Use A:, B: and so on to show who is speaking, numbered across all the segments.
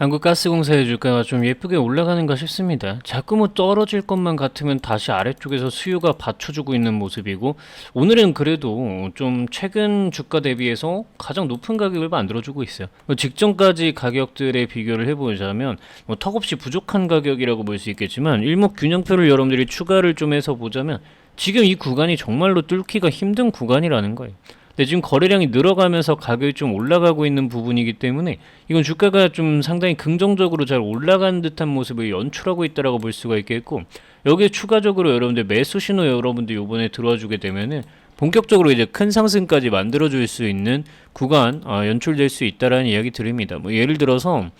A: 한국가스공사의 주가가 좀 예쁘게 올라가는가 싶습니다. 자꾸 뭐 떨어질 것만 같으면 다시 아래쪽에서 수요가 받쳐주고 있는 모습이고 오늘은 그래도 좀 최근 주가 대비해서 가장 높은 가격을 만들어주고 있어요. 뭐 직전까지 가격들의 비교를 해보자면 뭐 턱없이 부족한 가격이라고 볼 수 있겠지만 일목균형표를 여러분들이 추가를 좀 해서 보자면 지금 이 구간이 정말로 뚫기가 힘든 구간이라는 거예요. 근데 지금 거래량이 늘어가면서 가격이 좀 올라가고 있는 부분이기 때문에 이건 주가가 좀 상당히 긍정적으로 잘 올라가는 듯한 모습을 연출하고 있다라고 볼 수가 있겠고 여기에 추가적으로 여러분들 매수 신호 여러분들 요번에 들어와 주게 되면은 본격적으로 이제 큰 상승까지 만들어 줄 수 있는 구간 아, 연출될 수 있다라는 이야기 드립니다. 뭐 예를 들어서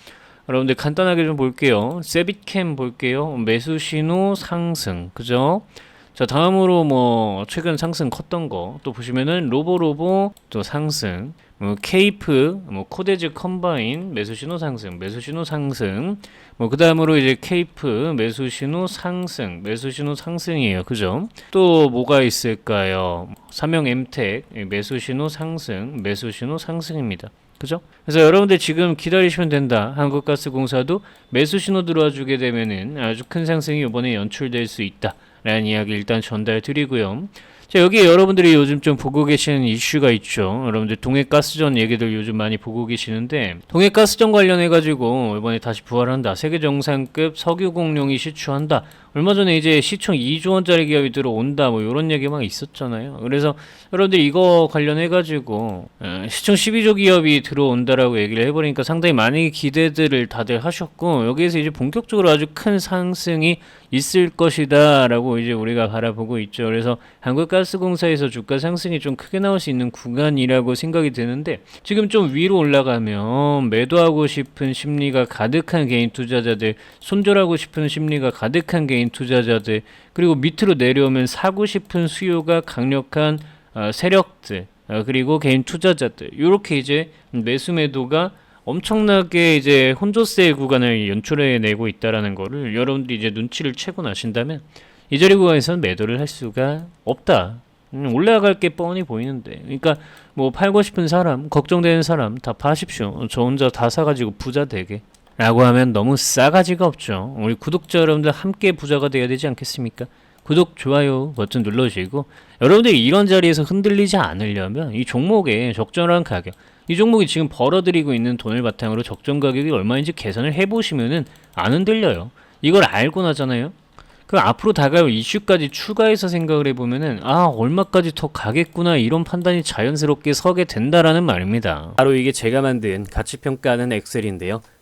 A: 여러분들 간단하게 좀 볼게요. 세비캠 볼게요. 매수 신호 상승, 그죠? 자 다음으로 뭐 최근 상승 컸던 거 또 보시면은 로보로보 또 상승 뭐 케이프 뭐 코데즈 컴바인 매수 신호 상승 매수 신호 상승 뭐 그다음으로 이제 케이프 매수 신호 상승 매수 신호 상승이에요 그죠 또 뭐가 있을까요 삼형 엠텍 매수 신호 상승 매수 신호 상승입니다 그죠? 그래서 여러분들 지금 기다리시면 된다. 한국가스공사도 매수 신호 들어와 주게 되면은 아주 큰 상승이 이번에 연출될 수 있다. 라는 이야기 일단 전달 드리고요. 자, 여기 여러분들이 요즘 좀 보고 계시는 이슈가 있죠. 여러분들 동해가스전 얘기들 요즘 많이 보고 계시는데 동해가스전 관련해 가지고 이번에 다시 부활한다. 세계 정상급 석유 공룡이 시추한다. 얼마 전에 이제 시총 2조 원짜리 기업이 들어온다. 뭐 이런 얘기 막 있었잖아요. 그래서 여러분들 이거 관련해 가지고 어, 시총 12조 기업이 들어온다라고 얘기를 해버리니까 상당히 많은 기대들을 다들 하셨고 여기에서 이제 본격적으로 아주 큰 상승이 있을 것이다라고 이제 우리가 바라보고 있죠. 그래서 한국가스공사에서 주가 상승이 좀 크게 나올 수 있는 구간이라고 생각이 드는데 지금 좀 위로 올라가면 매도하고 싶은 심리가 가득한 개인 투자자들, 손절하고 싶은 심리가 가득한 개인 투자자들, 그리고 밑으로 내려오면 사고 싶은 수요가 강력한 어, 세력들, 어, 그리고 개인 투자자들, 이렇게 이제 매수 매도가 엄청나게 이제 혼조세 구간을 연출해 내고 있다라는 거를 여러분들이 이제 눈치를 채고 나신다면 이 자리 구간에서는 매도를 할 수가 없다. 음, 올라갈 게 뻔히 보이는데. 그러니까 뭐 팔고 싶은 사람, 걱정되는 사람 다 파십시오. 저 혼자 다 사가지고 부자 되게. 라고 하면 너무 싸가지가 없죠. 우리 구독자 여러분들 함께 부자가 돼야 되지 않겠습니까? 구독, 좋아요 버튼 눌러주시고 여러분들이 이런 자리에서 흔들리지 않으려면 이 종목의 적절한 가격 이 종목이 지금 벌어들이고 있는 돈을 바탕으로 적정 가격이 얼마인지 계산을 해보시면은 안 흔들려요. 이걸 알고 나잖아요. 그 앞으로 다가올 이슈까지 추가해서 생각을 해보면은 아 얼마까지 더 가겠구나 이런 판단이 자연스럽게 서게 된다라는 말입니다. 바로 이게 제가 만든 가치평가하는 엑셀인데요.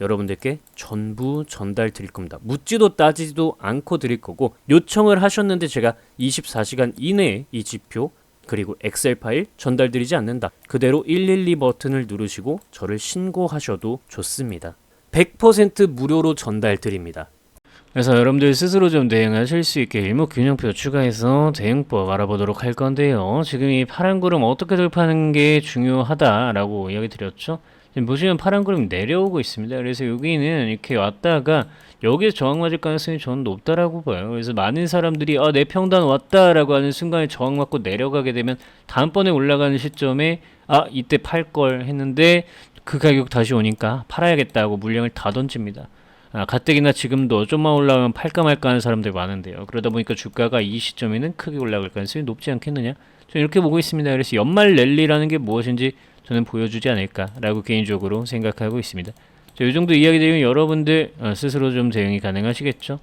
A: 여러분들께 전부 전달 드릴 겁니다. 묻지도 따지지도 않고 드릴 거고 요청을 하셨는데 제가 24시간 이내에 이 지표 그리고 엑셀 파일 전달드리지 않는다. 그대로 112 버튼을 누르시고 저를 신고하셔도 좋습니다. 100% 무료로 전달 드립니다. 그래서 여러분들 스스로 좀 대응하실 수 있게 일목균형표 추가해서 대응법 알아보도록 할 건데요. 지금 이 파란 구름 어떻게 돌파하는 게 중요하다라고 이야기 드렸죠. 지금 보시면 파란 구름 내려오고 있습니다. 그래서 여기는 이렇게 왔다가 여기에 저항 맞을 가능성이 저는 높다라고 봐요. 그래서 많은 사람들이 아, 내 평단 왔다라고 하는 순간에 저항 맞고 내려가게 되면 다음번에 올라가는 시점에 아, 이때 팔 걸 했는데 그 가격 다시 오니까 팔아야겠다고 물량을 다 던집니다. 아, 가뜩이나 지금도 좀만 올라가면 팔까 말까 하는 사람들이 많은데요. 그러다 보니까 주가가 이 시점에는 크게 올라갈 가능성이 높지 않겠느냐? 저는 이렇게 보고 있습니다. 그래서 연말 랠리라는 게 무엇인지 저는 보여주지 않을까라고 개인적으로 생각하고 있습니다. 자, 이 정도 이야기 드리면 여러분들 어, 스스로 좀 대응이 가능하시겠죠?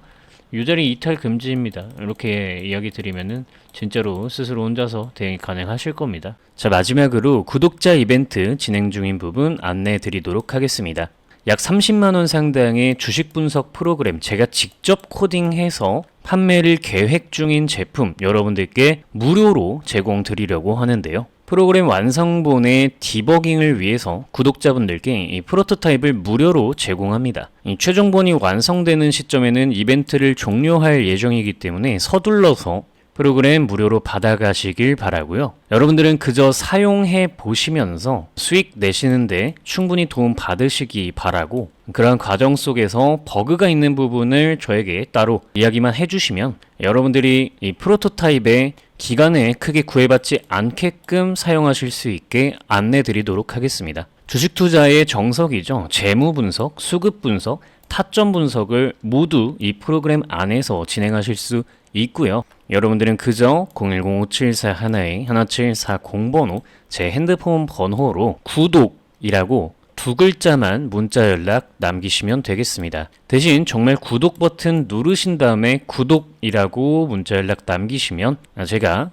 A: 유자리 이탈 금지입니다. 이렇게 이야기 드리면은 진짜로 스스로 혼자서 대응이 가능하실 겁니다. 자, 마지막으로 구독자 이벤트 진행 중인 부분 안내해 드리도록 하겠습니다. 약 30만 원 상당의 주식 분석 프로그램 제가 직접 코딩해서 판매를 계획 중인 제품 여러분들께 무료로 제공 드리려고 하는데요. 프로그램 완성본의 디버깅을 위해서 구독자분들께 이 프로토타입을 무료로 제공합니다. 이 최종본이 완성되는 시점에는 이벤트를 종료할 예정이기 때문에 서둘러서 프로그램 무료로 받아가시길 바라고요. 여러분들은 그저 사용해 보시면서 수익 내시는데 충분히 도움 받으시기 바라고 그런 과정 속에서 버그가 있는 부분을 저에게 따로 이야기만 해주시면 여러분들이 이 프로토타입의 기간에 크게 구애받지 않게끔 사용하실 수 있게 안내 드리도록 하겠습니다. 주식 투자의 정석이죠. 재무 분석, 수급 분석, 타점 분석을 모두 이 프로그램 안에서 진행하실 수 있고요. 여러분들은 그저 010-574 하나에 1740번호 제 핸드폰 번호로 구독이라고 두 글자만 문자 연락 남기시면 되겠습니다. 대신 정말 구독 버튼 누르신 다음에 구독이라고 문자 연락 남기시면 제가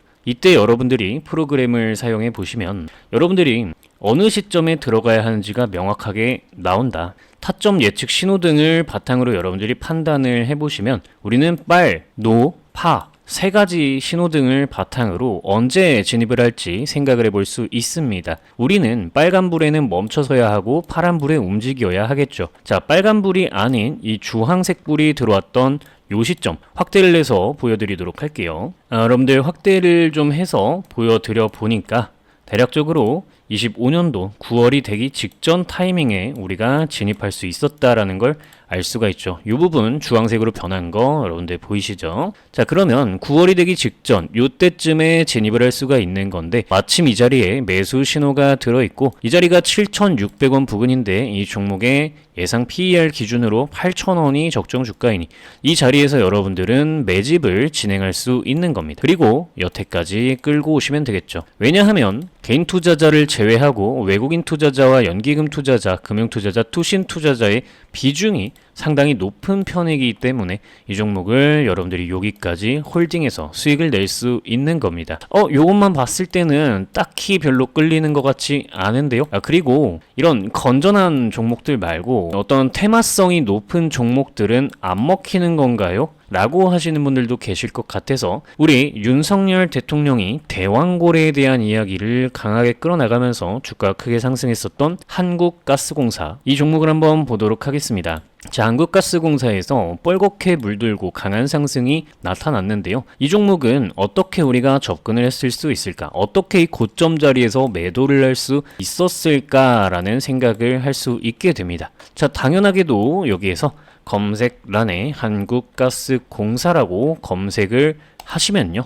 A: 이때 여러분들이 프로그램을 사용해 보시면 여러분들이 어느 시점에 들어가야 하는지가 명확하게 나온다. 타점 예측 신호등을 바탕으로 여러분들이 판단을 해보시면 우리는 빨, 노, 파, 세 가지 신호등을 바탕으로 언제 진입을 할지 생각을 해볼 수 있습니다. 우리는 빨간불에는 멈춰서야 하고 파란불에 움직여야 하겠죠. 자, 빨간불이 아닌 이 주황색 불이 들어왔던 요 시점 확대를 해서 보여드리도록 할게요. 아, 여러분들 확대를 좀 해서 보여드려 보니까 대략적으로 25년도 9월이 되기 직전 타이밍에 우리가 진입할 수 있었다라는 걸 알 수가 있죠. 이 부분 주황색으로 변한 거 여러분들 보이시죠? 자 그러면 9월이 되기 직전 요때쯤에 진입을 할 수가 있는 건데 마침 이 자리에 매수 신호가 들어있고 이 자리가 7,600원 부근인데 이 종목의 예상 PER 기준으로 8,000원이 적정 주가이니 이 자리에서 여러분들은 매집을 진행할 수 있는 겁니다. 그리고 여태까지 끌고 오시면 되겠죠. 왜냐하면 개인 투자자를 제 외하고 외국인 투자자와 연기금 투자자, 금융 투자자, 투신 투자자의 비중이 상당히 높은 편이기 때문에 이 종목을 여러분들이 여기까지 홀딩해서 수익을 낼 수 있는 겁니다. 어, 요것만 봤을 때는 딱히 별로 끌리는 것 같지 않은데요. 아, 그리고 이런 건전한 종목들 말고 어떤 테마성이 높은 종목들은 안 먹히는 건가요? 라고 하시는 분들도 계실 것 같아서 우리 윤석열 대통령이 대왕고래에 대한 이야기를 강하게 끌어나가면서 주가가 크게 상승했었던 한국가스공사 이 종목을 한번 보도록 하겠습니다. 자, 한국가스공사에서 뻘겋게 물들고 강한 상승이 나타났는데요. 이 종목은 어떻게 우리가 접근을 했을 수 있을까? 어떻게 이 고점 자리에서 매도를 할 수 있었을까라는 생각을 할 수 있게 됩니다. 자, 당연하게도 여기에서 검색란에 한국가스공사라고 검색을 하시면요.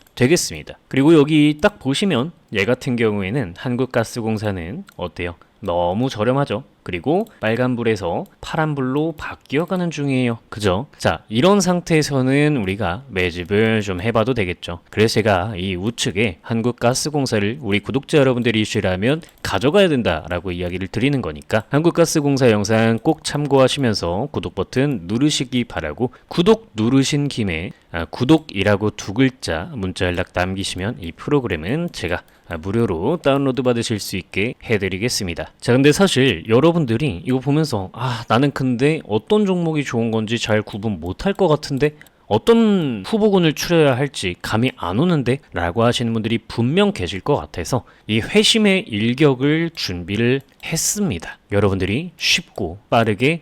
A: 되겠습니다. 그리고 여기 딱 보시면 얘 같은 경우에는 한국가스공사는 어때요? 너무 저렴하죠. 그리고 빨간불에서 파란불로 바뀌어가는 중이에요. 그죠? 자, 이런 상태에서는 우리가 매집을 좀 해봐도 되겠죠. 그래서 제가 이 우측에 한국가스공사를 우리 구독자 여러분들이시라면 가져가야 된다라고 이야기를 드리는 거니까 한국가스공사 영상 꼭 참고하시면서 구독 버튼 누르시기 바라고 구독 누르신 김에 아, 구독이라고 두 글자 문자 연락 남기시면 이 프로그램은 제가 아, 무료로 다운로드 받으실 수 있게 해드리겠습니다. 자, 근데 사실 여러 분들이 이거 보면서 아, 나는 근데 어떤 종목이 좋은 건지 잘 구분 못할 것 같은데 어떤 후보군을 추려야 할지 감이 안 오는데 라고 하시는 분들이 분명 계실 것 같아서 이 회심의 일격을 준비를 했습니다. 여러분들이 쉽고 빠르게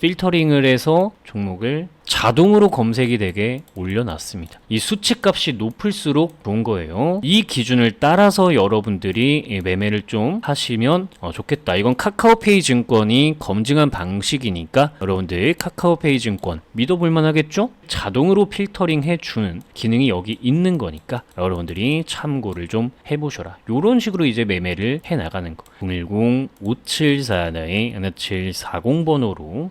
A: 필터링을 해서 종목을 자동으로 검색이 되게 올려놨습니다. 이 수치값이 높을수록 좋은 거예요. 이 기준을 따라서 여러분들이 이 매매를 좀 하시면 어, 좋겠다. 이건 카카오페이 증권이 검증한 방식이니까 여러분들 카카오페이 증권 믿어볼 만 하겠죠? 자동으로 필터링 해주는 기능이 여기 있는 거니까 여러분들이 참고를 좀 해보셔라. 이런 식으로 이제 매매를 해나가는 거. 010-5741-1740 번호로